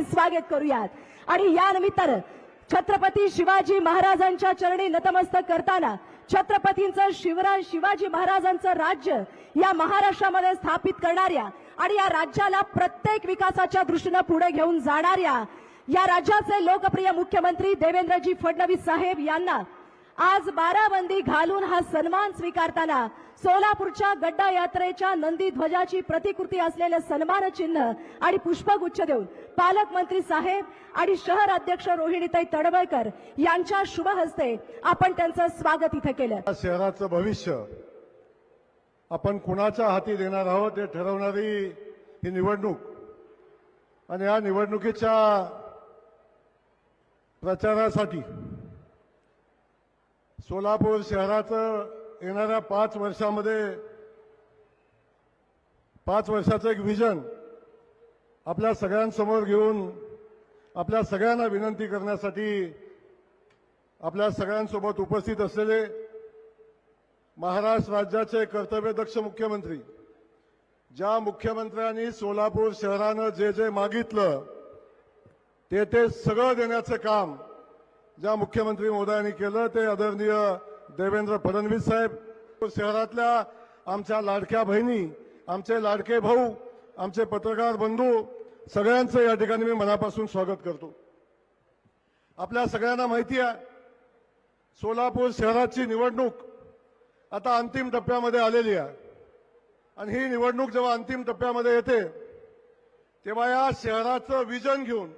जोरदार स्वागत करूयात. आणि या निमित्तानं छत्रपती शिवाजी महाराजांच्या चरणी नतमस्तक करताना छत्रपतींचं शिवराज शिवाजी महाराजांचं राज्य या महाराष्ट्रामध्ये स्थापित करणाऱ्या आणि या राज्याला प्रत्येक विकासाच्या दृष्टीनं पुढे घेऊन जाणाऱ्या या राज्याचे लोकप्रिय मुख्यमंत्री देवेंद्रजी फडणवीस साहेब यांना आज बाराबंदी घालून हा सन्मान स्वीकारताना सोलापूरच्या गड्डा यात्रेच्या नंदी ध्वजाची प्रतिकृती असलेले सन्मान चिन्ह आणि पुष्पगुच्छ देऊन पालकमंत्री साहेब आणि शहर अध्यक्ष रोहिणीताई तडवळकर यांच्या शुभ हस्ते आपण त्यांचं स्वागत इथं केलं. शहराचं भविष्य आपण कुणाच्या हाती देणार आहोत हे ठरवणारी ही निवडणूक. आणि या निवडणुकीच्या प्रचारासाठी सोलापूर शहराचं येणाऱ्या पाच वर्षामध्ये पाच वर्षाचं एक विजन आपल्या सगळ्यांसमोर घेऊन आपल्या सगळ्यांना विनंती करण्यासाठी आपल्या सगळ्यांसोबत उपस्थित असलेले महाराष्ट्र राज्याचे कर्तव्यदक्ष मुख्यमंत्री ज्या मुख्यमंत्र्यांनी सोलापूर शहरानं जे जे मागितलं ते ते सगळं देण्याचं काम ज्या मुख्यमंत्री मोदयांनी केलं ते आदरणीय देवेंद्र फडणवीस साहेब. शहरातल्या आमच्या लाडक्या बहिणी आमचे लाडके भाऊ आमचे पत्रकार बंधू सगळ्यांचं या ठिकाणी मी मनापासून स्वागत करतो. आपल्या सगळ्यांना माहिती आहे सोलापूर शहराची निवडणूक आता अंतिम टप्प्यामध्ये आलेली आहे. आणि ही निवडणूक जेव्हा अंतिम टप्प्यामध्ये येते तेव्हा या शहराचं विजन घेऊन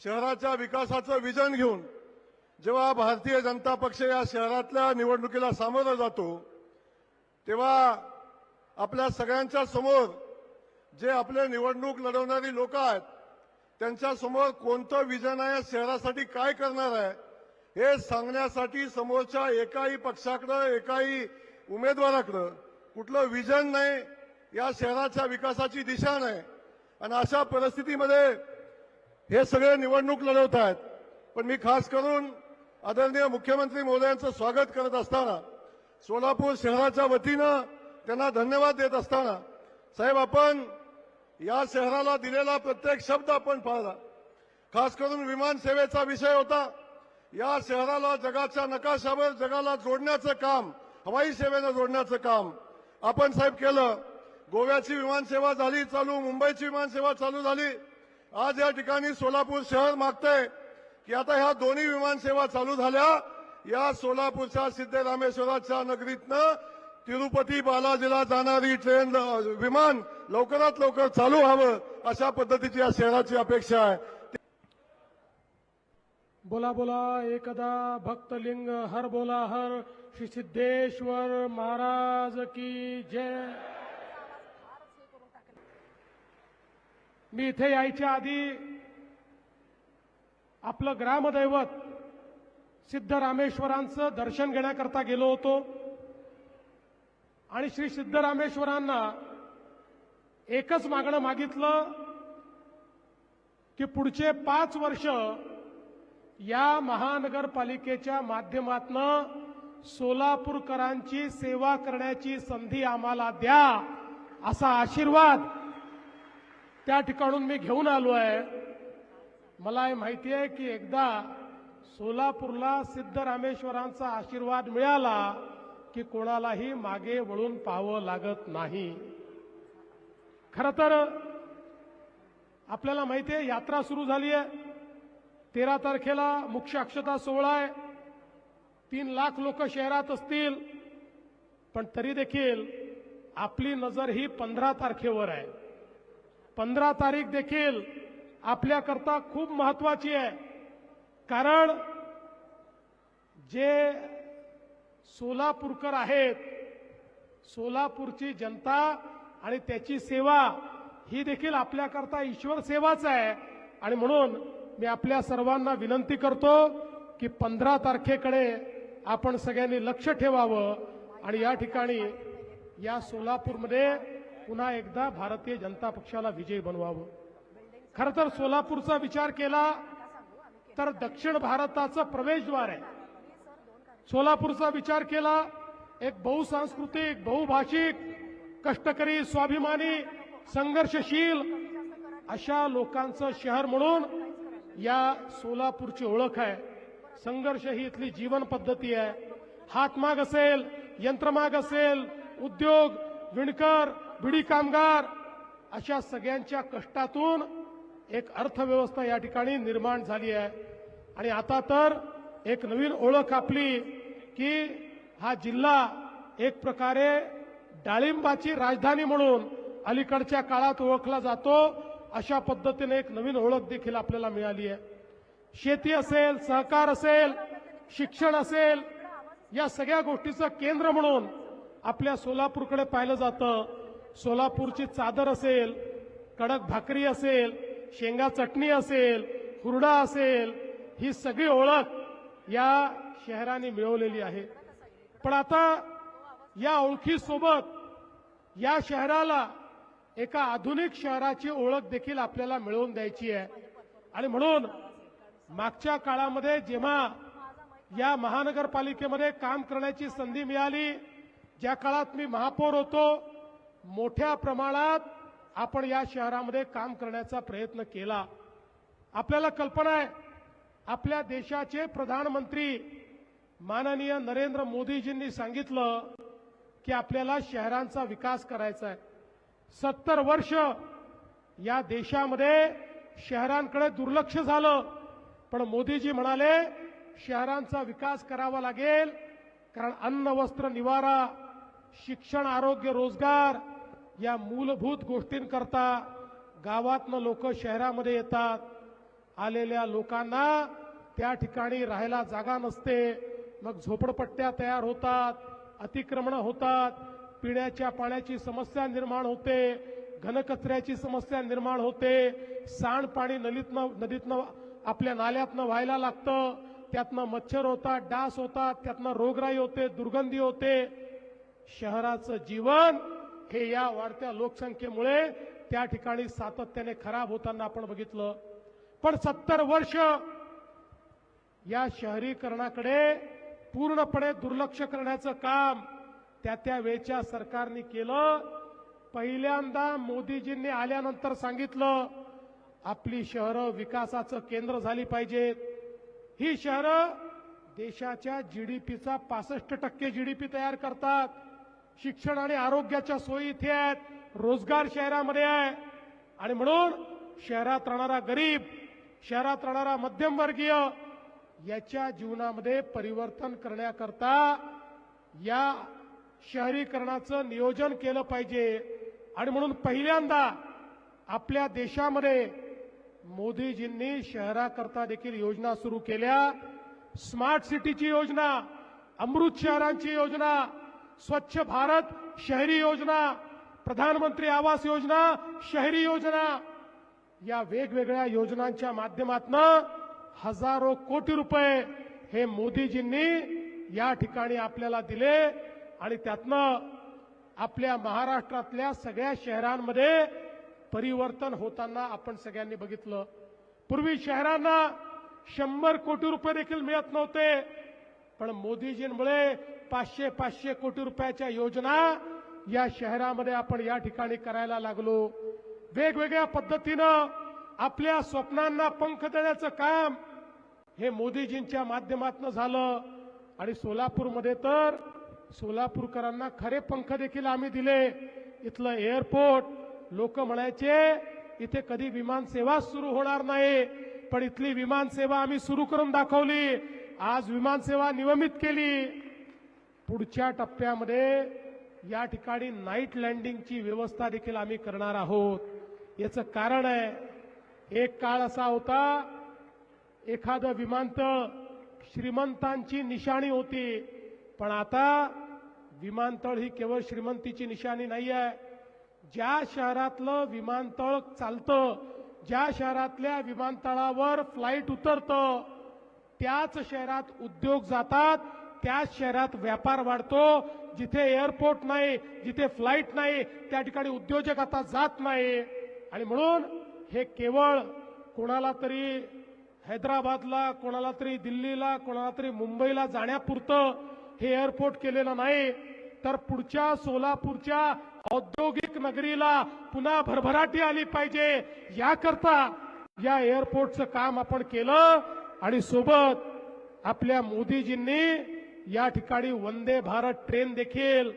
शहराच्या विकासाचं विजन घेऊन जेव्हा भारतीय जनता पक्ष या शहरातल्या निवडणुकीला सामोरं जातो तेव्हा आपल्या सगळ्यांच्या समोर जे आपले निवडणूक लढवणारी लोक आहेत त्यांच्यासमोर कोणतं विजन आहे शहरासाठी काय करणार आहे हे सांगण्यासाठी समोरच्या एकाही पक्षाकडं एकाही उमेदवाराकडं कुठलं विजन नाही या शहराच्या विकासाची दिशा नाही. आणि अशा परिस्थितीमध्ये हे सगळे निवडणूक लढवत आहेत. पण मी खास करून आदरणीय मुख्यमंत्री महोदयांचं स्वागत करत असताना सोलापूर शहराच्या वतीनं त्यांना धन्यवाद देत असताना साहेब आपण या शहराला दिलेला प्रत्येक शब्द आपण पाळला खास करून विमानसेवेचा विषय होता. या शहराला जगाच्या नकाशावर जगाला जोडण्याचं काम हवाई सेवेनं जोडण्याचं काम आपण साहेब केलं. गोव्याची विमानसेवा झाली चालू मुंबईची विमानसेवा चालू झाली. आज या ठिकाणी सोलापूर शहर मागतंय. की आता ह्या दोन्ही विमानसेवा चालू झाल्या. या सोलापूरच्या सिद्धरामेश्वराच्या नगरीतनं तिरुपती बालाजीला जाणारी ट्रेन विमान लवकरात लवकर चालू व्हावं अशा पद्धतीची या शहराची अपेक्षा आहे. बोला बोला एकदा भक्तलिंग हर बोला हर. श्री सिद्धेश्वर महाराज की जय. मी इथे यायच्या आधी आपलं ग्रामदैवत सिद्धरामेश्वरांचं दर्शन घेण्याकरता गेलो होतो. आणि श्री सिद्धरामेश्वरांना एकच मागणं मागितलं की पुढचे पाच वर्ष या महानगरपालिकेच्या माध्यमातनं सोलापूरकरांची सेवा करण्याची संधी आम्हाला द्या असा आशीर्वाद त्या ठिकाणून मी घेऊन आलो आहे. मला हे माहिती आहे की एकदा सोलापूरला सिद्धरामेश्वरांचा आशीर्वाद मिळाला की कोणालाही मागे वळून पाहावं लागत नाही. खरं तर आपल्याला माहिती आहे यात्रा सुरू झाली आहे. तेरा तारखेला मुख्य अक्षता सोहळा आहे. तीन लाख लोक शहरात असतील पण तरी देखील आपली नजर ही पंधरा तारखेवर आहे. पंधरा तारीख देखील आपल्याकरता खूप महत्वाची आहे. कारण जे सोलापूरकर आहेत सोलापूरची जनता आणि त्याची सेवा ही देखील आपल्याकरता ईश्वर सेवाच आहे. आणि म्हणून मी आपल्या सर्वांना विनंती करतो की पंधरा तारखेकडे आपण सगळ्यांनी लक्ष ठेवावं आणि या ठिकाणी या सोलापूरमध्ये पुन्हा एकदा भारतीय जनता पक्षाला विजयी बनवावं. खरं तर सोलापूरचा विचार केला तर दक्षिण भारताचं प्रवेशद्वार आहे. सोलापूरचा विचार केला एक बहुसांस्कृतिक बहुभाषिक कष्टकरी स्वाभिमानी संघर्षशील अशा लोकांचं शहर म्हणून या सोलापूरची ओळख आहे. संघर्ष ही इथली जीवन पद्धती आहे. हातमाग असेल यंत्रमाग असेल उद्योग विणकर बिडी कामगार अशा सगळ्यांच्या कष्टातून एक अर्थव्यवस्था या ठिकाणी निर्माण झाली आहे. आणि आता तर एक नवीन ओळख आपली की हा जिल्हा एक प्रकारे डाळिंबाची राजधानी म्हणून अलीकडच्या काळात ओळखला जातो. अशा पद्धतीने एक नवीन ओळख देखील आपल्याला मिळाली आहे. शेती असेल सहकार असेल शिक्षण असेल या सगळ्या गोष्टीचं केंद्र म्हणून आपल्या सोलापूरकडे पाहिलं जातं. सोलापूरची चादर असेल कडक भाकरी असेल शेंगा चटणी असेल हुरडा असेल ही सगळी ओळख या शहराने मिळवलेली आहे. पण आता या ओळखीसोबत या शहराला एका आधुनिक शहराची ओळख देखील आपल्याला मिळवून द्यायची आहे. आणि म्हणून मागच्या काळामध्ये जेव्हा या महानगरपालिकेमध्ये काम करण्याची संधी मिळाली ज्या काळात मी महापौर होतो मोठ्या प्रमाणात आपण या शहरामध्ये काम करण्याचा प्रयत्न केला. आपल्याला कल्पना आहे आपल्या देशाचे प्रधानमंत्री माननीय नरेंद्र मोदीजींनी सांगितलं की आपल्याला शहरांचा विकास करायचा आहे. सत्तर वर्ष या देशामध्ये शहरांकडे दुर्लक्ष झालं. पण मोदीजी म्हणाले शहरांचा विकास करावा लागेल कारण अन्न वस्त्र निवारा शिक्षण आरोग्य रोजगार या मूलभूत गोष्टींकरता गावातनं लोक शहरामध्ये येतात. आलेल्या लोकांना त्या ठिकाणी राहायला जागा नसते. मग झोपडपट्ट्या तयार होतात अतिक्रमण होतात पिण्याच्या पाण्याची समस्या निर्माण होते घनकचऱ्याची समस्या निर्माण होते सांडपाणी नदीतनं नदीतनं आपल्या नाल्यातनं व्हायला लागतं त्यातनं मच्छर होतात डास होतात त्यातनं रोगराई होते दुर्गंधी होते. शहराचं जीवन हे या वाढत्या लोकसंख्येमुळे त्या ठिकाणी सातत्याने खराब होताना आपण बघितलं. पण सत्तर वर्ष या शहरीकरणाकडे पूर्णपणे दुर्लक्ष करण्याचं काम त्या त्या वेळच्या सरकारने केलं. पहिल्यांदा मोदीजींनी आल्यानंतर सांगितलं आपली शहरं विकासाचं केंद्र झाली पाहिजेत. ही शहरं देशाच्या जीडीपीचा पासष्ट टक्के जीडीपी तयार करतात. शिक्षण आणि आरोग्याच्या सोयी इथे आहेत. रोजगार शहरामध्ये आहे. आणि म्हणून शहरात राहणारा गरीब शहरात राहणारा मध्यमवर्गीय याच्या जीवनामध्ये परिवर्तन करण्याकरता या शहरीकरणाचं नियोजन केलं पाहिजे. आणि म्हणून पहिल्यांदा आपल्या देशामध्ये मोदीजींनी शहराकरता देखील योजना सुरू केल्या. स्मार्ट सिटीची योजना अमृत शहरांची योजना स्वच्छ भारत शहरी योजना प्रधानमंत्री आवास योजना शहरी योजना या वेगवेगळ्या योजनांच्या माध्यमातून हजारो कोटी रुपये हे मोदीजींनी या ठिकाणी आपल्याला दिले आणि त्यातनं आपल्या महाराष्ट्रातल्या सगळ्या शहरांमध्ये परिवर्तन होताना आपण सगळ्यांनी बघितलं. पूर्वी शहरांना शंभर कोटी रुपये देखील मिळत नव्हते पण मोदीजींमुळे पाचशे पाचशे कोटी रुपयाच्या योजना या शहरामध्ये आपण या ठिकाणी करायला लागलो. वेगवेगळ्या पद्धतीनं आपल्या स्वप्नांना पंख देण्याचं काम हे मोदीजींच्या माध्यमातून झालं. आणि सोलापूरमध्ये तर सोलापूरकरांना खरे पंख देखील आम्ही दिले. इथलं एअरपोर्ट लोक म्हणायचे इथे कधी विमानसेवाच सुरू होणार नाही पण इथली विमानसेवा आम्ही सुरू करून दाखवली. आज विमानसेवा नियमित केली. पुढच्या टप्प्यामध्ये या ठिकाणी नाईट लँडिंगची व्यवस्था देखील आम्ही करणार आहोत. याचं कारण आहे एक काळ असा होता एखादं विमानतळ श्रीमंतांची निशाणी होती पण आता विमानतळ ही केवळ श्रीमंतीची निशाणी नाही आहे. ज्या शहरातलं विमानतळ चालतं ज्या शहरातल्या विमानतळावर फ्लाईट उतरतं त्याच शहरात उद्योग जातात त्याच शहरात व्यापार वाढतो जिथे एअरपोर्ट नाही जिथे फ्लाईट नाही त्या ठिकाणी उद्योजक आता जात नाही. आणि म्हणून हे केवळ कोणाला तरी हैदराबादला कोणाला तरी दिल्लीला कोणाला तरी मुंबईला जाण्यापुरतं हे एअरपोर्ट केलेलं नाही. तर पुढच्या सोलापूरच्या औद्योगिक नगरीला पुन्हा भरभराटी आली पाहिजे. याकरता या एअरपोर्टचं काम आपण केलं आणि सोबत आपल्या मोदीजींनी या ठिकाणी वंदे भारत ट्रेन देखील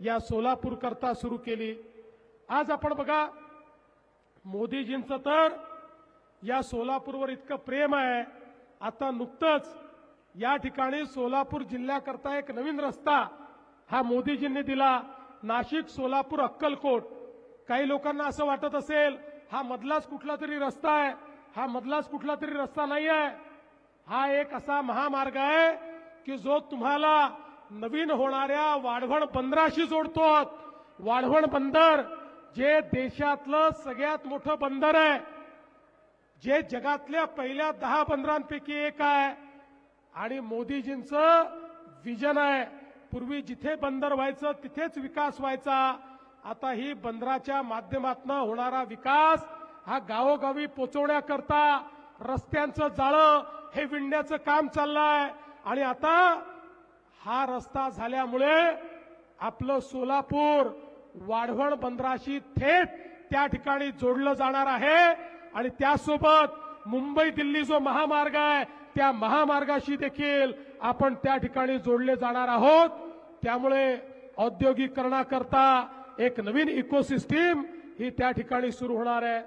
या सोलापूर करता सुरू केली. आज आपण बघा मोदीजींचं तर या सोलापूरवर इतकं प्रेम आहे. आता नुकतंच या ठिकाणी सोलापूर जिल्ह्याकरता एक नवीन रस्ता हा मोदीजींनी दिला. नाशिक सोलापूर अक्कलकोट. काही लोकांना असं वाटत असेल हा मधलाच कुठला तरी रस्ता आहे. हा मधलाच कुठला तरी रस्ता नाही आहे हा एक असा महामार्ग आहे. की जो तुम्हाला नवीन होणाऱ्या वाढवण बंदराशी जोडतो वाढवण बंदर जे देशातलं सगळ्यात मोठं बंदर आहे. जे जगातल्या पहिल्या दहा बंदरांपैकी एक आहे. आणि मोदीजींचं विजन आहे. पूर्वी जिथे बंदर व्हायचं तिथेच विकास व्हायचा. आता ही बंदराच्या माध्यमातून होणारा विकास हा गावोगावी पोचवण्याकरता रस्त्यांचं जाळं हे विणण्याचं काम चाललंय. आणि आता हा रस्ता झाल्यामुळे आपलं सोलापूर वाढवण बंदराशी थेट त्या ठिकाणी जोडलं जाणार आहे. आणि त्यासोबत मुंबई दिल्ली जो महामार्ग आहे त्या महामार्गाशी देखील आपण त्या ठिकाणी जोडले जाणार आहोत. त्यामुळे औद्योगिकरणाकरता एक नवीन इकोसिस्टीम ही त्या ठिकाणी सुरू होणार आहे.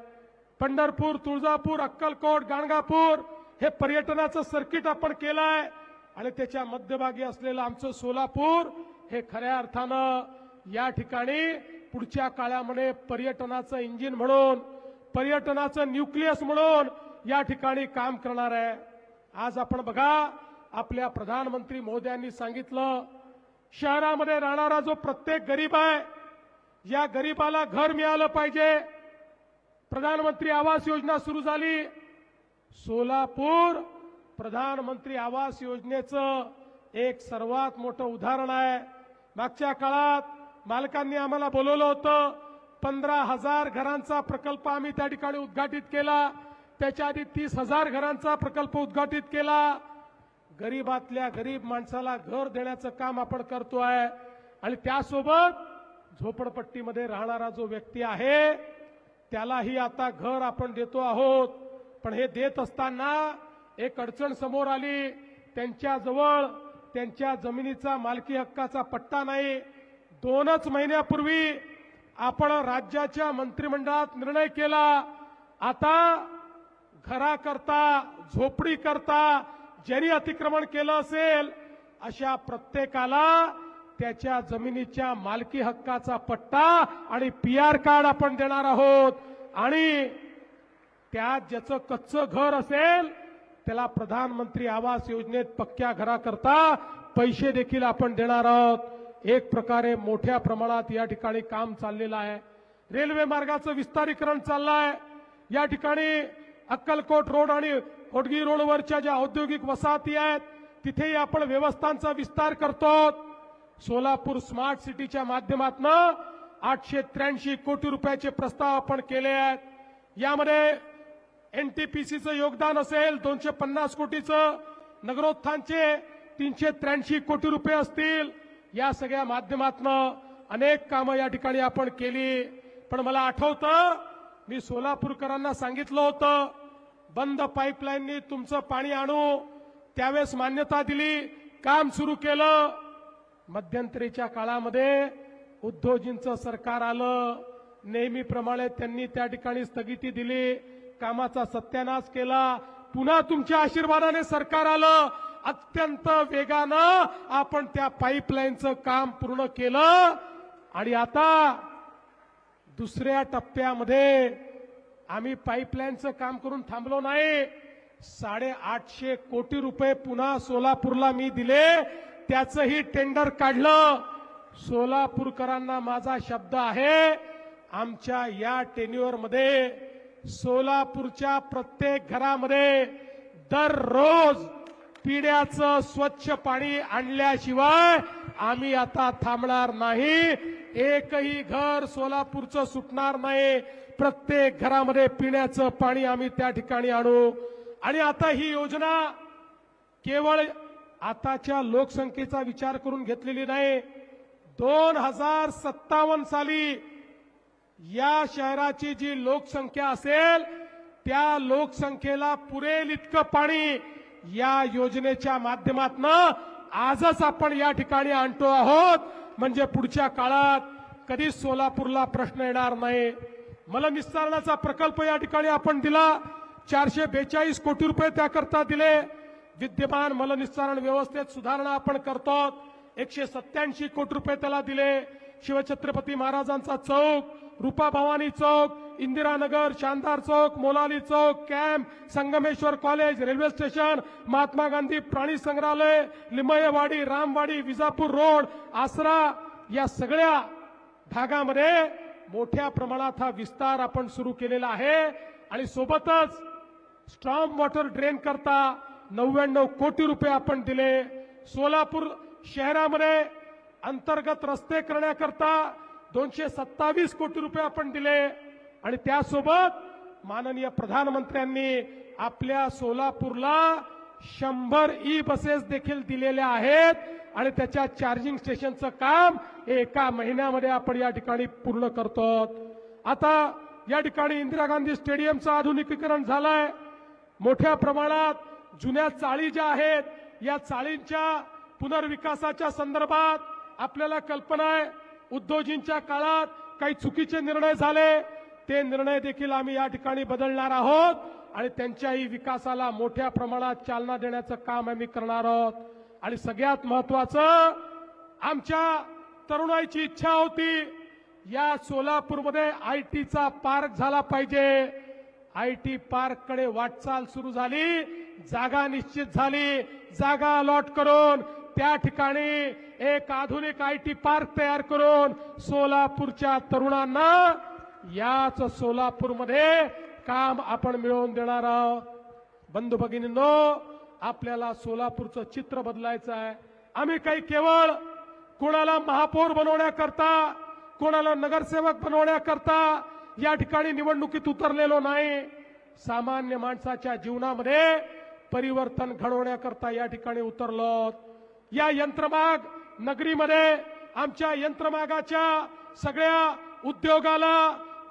पंढरपूर तुळजापूर अक्कलकोट गाणगापूर हे पर्यटनाचं सर्किट आपण केलं आहे आणि त्याच्या मध्यभागी असलेलं आमचं सोलापूर हे खऱ्या अर्थानं या ठिकाणी पुढच्या काळामध्ये पर्यटनाचं इंजिन म्हणून पर्यटनाचं न्यूक्लियस म्हणून या ठिकाणी काम करणार आहे. आज आपण बघा आपल्या प्रधानमंत्री मोदयांनी सांगितलं शहरामध्ये राहणारा जो प्रत्येक गरीब आहे या गरीबाला घर मिळालं पाहिजे. प्रधानमंत्री आवास योजना सुरू झाली. सोलापूर प्रधानमंत्री आवास योजनेचं एक सर्वात मोठं उदाहरण आहे. मागच्या काळात मालकांनी आम्हाला बोलवलं होतं पंधरा हजार घरांचा प्रकल्प आम्ही त्या ठिकाणी उद्घाटित केला. त्याच्या आधी तीस हजार घरांचा प्रकल्प उद्घाटित केला. गरीबातल्या गरीब माणसाला घर देण्याचं काम आपण करतो आहे. आणि त्यासोबत झोपडपट्टीमध्ये राहणारा जो व्यक्ती आहे त्यालाही आता घर आपण देतो आहोत. पण हे देत असताना एक अडचण समोर आली त्यांच्याजवळ त्यांच्या जमिनीचा मालकी हक्काचा पट्टा नाही. दोनच महिन्यापूर्वी आपण राज्याच्या मंत्रिमंडळात निर्णय केला. आता घराकरता झोपडी करता ज्यांनी अतिक्रमण केलं असेल अशा प्रत्येकाला त्याच्या जमिनीच्या मालकी हक्काचा पट्टा आणि पी आर कार्ड आपण देणार आहोत. आणि त्यात ज्याचं कच्चं घर असेल त्याला प्रधानमंत्री आवास योजनेत पक्क्या घराकरता पैसे देखील आपण देणार आहोत. एक प्रकारे मोठ्या प्रमाणात या ठिकाणी काम चाललेलं आहे. रेल्वे मार्गाचं विस्तारीकरण चाललं आहे या ठिकाणी अक्कलकोट रोड आणि होडगी रोडवरच्या ज्या औद्योगिक वसाहती आहेत तिथेही आपण व्यवस्थांचा विस्तार करतो सोलापूर स्मार्ट सिटीच्या माध्यमातून आठशे त्र्याऐंशी कोटी रुपयाचे प्रस्ताव आपण केले आहेत. यामध्ये एनटीपीसीचं योगदान असेल दोनशे पन्नास कोटीचं नगरोत्थानचे तीनशे त्र्याऐंशी कोटी रुपये असतील. या सगळ्या माध्यमातनं अनेक कामं या ठिकाणी आपण केली. पण मला आठवतं मी सोलापूरकरांना सांगितलं होतं बंद पाईपलाईननी तुमचं पाणी आणू. त्यावेळेस मान्यता दिली काम सुरू केलं. मध्यंतरीच्या काळामध्ये उद्धवजींचं सरकार आलं. नेहमीप्रमाणे त्यांनी त्या ठिकाणी स्थगिती दिली. कामाचा सत्यानाश केला. पुन्हा तुमच्या आशीर्वादाने सरकार आलं. अत्यंत वेगानं आपण त्या पाईपलाईनचं काम पूर्ण केलं. आणि आता दुसऱ्या टप्प्यामध्ये आम्ही पाईपलाईनचं काम करून थांबलो नाही. साडेआठशे कोटी रुपये पुन्हा सोलापूरला मी दिले. त्याचंही टेंडर काढलं. सोलापूरकरांना माझा शब्द आहे आमच्या या टेन्युअरमध्ये सोलापूरच्या प्रत्येक घरामध्ये दररोज पिण्याचं स्वच्छ पाणी आणल्याशिवाय आम्ही आता थांबणार नाही. एकही घर सोलापूरचं सुटणार नाही. प्रत्येक घरामध्ये पिण्याचं पाणी आम्ही त्या ठिकाणी आणू. आणि आता ही योजना केवळ आताच्या लोकसंख्येचा विचार करून घेतलेली नाही. दोन हजार सत्तावन्न साली या शहराची जी लोकसंख्या असेल त्या लोकसंख्येला पुरेल इतकं पाणी या योजनेच्या माध्यमातनं आजच आपण या ठिकाणी आणतो आहोत. म्हणजे पुढच्या काळात कधीच सोलापूरला प्रश्न येणार नाही. मलनिस्सारणाचा प्रकल्प या ठिकाणी आपण दिला. चारशे बेचाळीस कोटी रुपये त्याकरता दिले. विद्यमान मलनिस्तारण व्यवस्थेत सुधारणा आपण करतो. एकशे सत्याऐंशी कोटी रुपये त्याला दिले. शिवछत्रपती महाराजांचा चौक रूपा भवानी चौक इंदिरानगर शानदार Chowk Molali Chowk camp Sangameshwar college railway station Mahatma Gandhi प्राणी संग्रहालय लिंबयवाडी रामवाडी विजापूर रोड आसरा या सगळ्या भागामध्ये मोठ्या प्रमाणात हा विस्तार आपण सुरू केलेला आहे. आणि सोबतच स्ट्रॉम वॉटर ड्रेन करता नव्याण्णव कोटी रुपये आपण दिले. सोलापूर शहरामध्ये अंतर्गत रस्ते करण्याकरता दोनशे सत्तावीस कोटी रुपये आपण दिले. आणि त्यासोबत माननीय प्रधानमंत्र्यांनी आपल्या सोलापूरला शंभर ई बसेस देखील दिलेल्या आहेत. आणि त्याच्या चार्जिंग स्टेशनचं काम एका महिन्यामध्ये आपण या ठिकाणी पूर्ण करतो. आता या ठिकाणी इंदिरा गांधी स्टेडियमचं आधुनिकीकरण झालंय. मोठ्या प्रमाणात जुन्या चाळी ज्या आहेत या चाळींच्या पुनर्विकासाच्या संदर्भात आपल्याला कल्पना आहे. उद्धवजींच्या काळात काही चुकीचे निर्णय झाले. ते निर्णय देखील आम्ही या ठिकाणी बदलणार आहोत आणि त्यांच्याही विकासाला मोठ्या प्रमाणात चालना देण्याचं काम आम्ही करणार आहोत. आणि सगळ्यात महत्वाचं आमच्या तरुणाईची इच्छा होती या सोलापूरमध्ये आय टीचा पार्क झाला पाहिजे. आय टी पार्ककडे वाटचाल सुरू झाली जागा निश्चित झाली. जागा अलॉट करून त्या ठिकाणी एक आधुनिक आय टी पार्क तयार करून सोलापूरच्या तरुणांना याच सोलापूरमध्ये काम आपण मिळवून देणार आहोत. बंधू भगिनींनो आपल्याला सोलापूरचं चित्र बदलायचं आहे. आम्ही काही केवळ कोणाला महापौर बनवण्याकरता कोणाला नगरसेवक बनवण्याकरता या ठिकाणी निवडणुकीत उतरलेलो नाही. सामान्य माणसाच्या जीवनामध्ये परिवर्तन घडवण्याकरता या ठिकाणी उतरलो या यंत्रमाग नगरीमध्ये आमच्या यंत्रमागाच्या सगळ्या उद्योगाला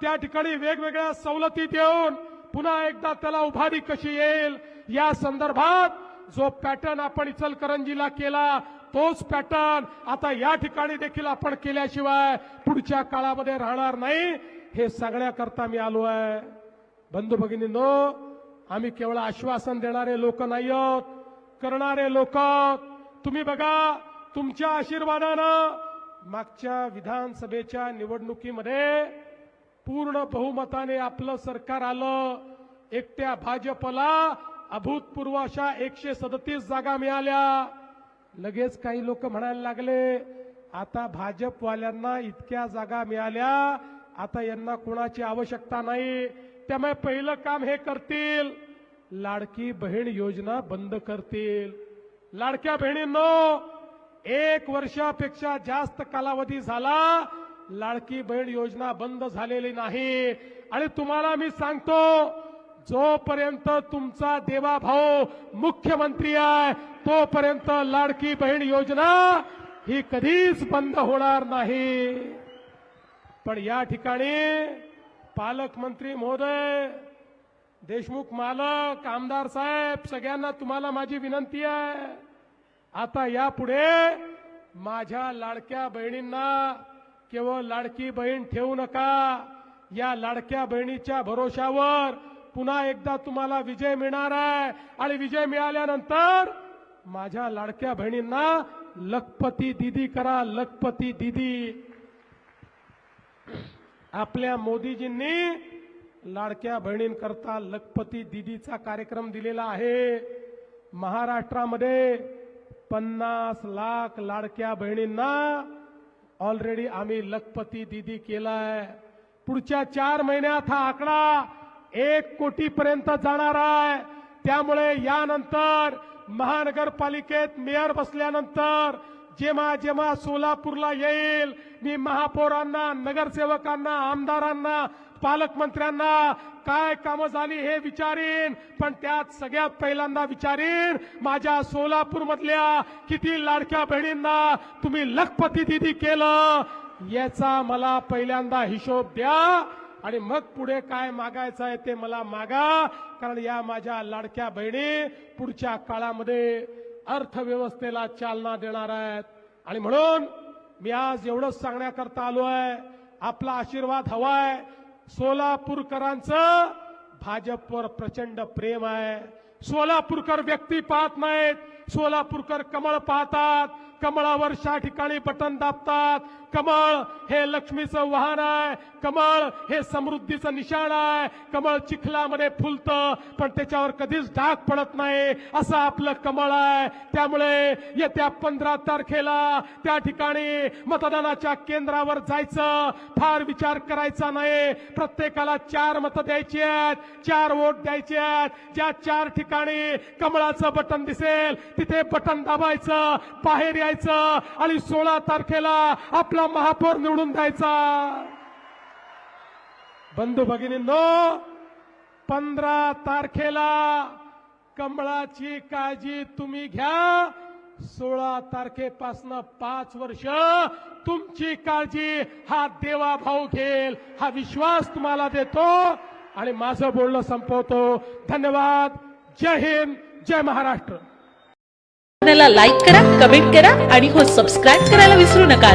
त्या ठिकाणी वेगवेगळ्या सवलती देऊन पुन्हा एकदा त्याला उभारी कशी येईल? या संदर्भात जो पॅटर्न आपण इचलकरंजीला केला तोच पॅटर्न आता या ठिकाणी देखील आपण केल्याशिवाय पुढच्या काळामध्ये राहणार नाही. हे सांगण्याकरता मी आलो आहे. बंधू भगिनींनो आम्ही केवळ आश्वासन देणारे लोक नाही आहोत करणारे लोक तुम्ही बघा तुमच्या आशीर्वादानं मागच्या विधानसभेच्या निवडणुकीमध्ये पूर्ण बहुमताने आपलं सरकार आलं. एकट्या भाजपला अभूतपूर्व अशा एकशे सदतीस जागा मिळाल्या. लगेच काही लोक म्हणायला लागले आता भाजपवाल्यांना इतक्या जागा मिळाल्या आता यांना कोणाची आवश्यकता नाही. त्यामुळे पहिलं काम हे करतील. लाडकी बहीण योजना बंद करतील. लाडक्या बहिणींनो एक वर्षापेक्षा जास्त कालावधी झाला लाडकी बहीण योजना बंद झालेली नाही. आणि तुम्हाला मी सांगतो जोपर्यंत तुमचा देवाभाऊ मुख्यमंत्री आहे तोपर्यंत लाडकी बहीण योजना ही कधीच बंद होणार नाही. पण या ठिकाणी पालकमंत्री महोदय देशमुख मालक आमदार साहेब सगळ्यांना तुम्हाला माझी विनंती आहे. आता यापुढे माझ्या लाडक्या बहिणींना केवळ लाडकी बहीण ठेवू नका. या लाडक्या बहिणीच्या भरोशावर पुन्हा एकदा तुम्हाला विजय मिळणार आहे. आणि विजय मिळाल्यानंतर माझ्या लाडक्या बहिणींना लखपती दिदी करा लखपती दिदी. आपल्या मोदीजींनी लाडक्या बहिणींकरता लखपती दिदीचा कार्यक्रम दिलेला आहे. महाराष्ट्रामध्ये पन्नास लाख लाडक्या बहिणींना ऑलरेडी आम्ही लखपती दिदी केलाय. पुढच्या चार महिन्यात हा आकडा एक कोटी पर्यंत जाणार आहे. त्यामुळे यानंतर महानगरपालिकेत मेयर बसल्यानंतर जेव्हा जेव्हा सोलापूरला येईल मी महापौरांना नगरसेवकांना आमदारांना पालकमंत्र्यांना काय कामं झाली हे विचारीन पण त्यात सगळ्यात पहिल्यांदा विचारीन माझ्या सोलापूर मधल्या किती लाडक्या बहिणींना तुम्ही लखपती दिदी केलं याचा मला पहिल्यांदा हिशोब द्या आणि मग पुढे काय मागायचं आहे ते मला मागा कारण या माझ्या लाडक्या बहिणी पुढच्या काळामध्ये अर्थव्यवस्थेला चालना देणार आहेत. आणि म्हणून मी आज एवढंच सांगण्याकरता आलो आहे आपला आशीर्वाद हवाय सोलापूरकरांचं भाजपवर प्रचंड प्रेम आहे. सोलापूरकर व्यक्ती पाहत नाहीत. सोलापूरकर कमळ पाहतात. कमळावर शा ठिकाणी बटन दाबतात. कमळ हे लक्ष्मीचं वाहन आहे. कमळ हे समृद्धीचं निशाण आहे. कमळ चिखलामध्ये फुलतं पण त्याच्यावर कधीच डाग पडत नाही. असं आपलं कमळ आहे. त्यामुळे येत्या पंधरा तारखेला त्या ठिकाणी मतदानाच्या केंद्रावर जायचं. फार विचार करायचा नाही. प्रत्येकाला चार मतं द्यायची आहेत. चार वोट द्यायचे आहेत. ज्या चार ठिकाणी कमळाचं बटन दिसेल तिथे बटन दाबायचं बाहेर यायचं आणि सोळा तारखेला आपला महापौर निवडून द्यायचा. बंधू भगिनींनो पंधरा तारखेला कमळाची काळजी तुम्ही घ्या. सोळा तारखेपासनं पाच वर्ष तुमची काळजी हा देवा भाऊ घेईल हा विश्वास तुम्हाला देतो आणि माझं बोलणं संपवतो. धन्यवाद. जय हिंद जय महाराष्ट्र. लाईक करा कमेंट करा आणि हो सबस्क्राईब करायला विसरू नका.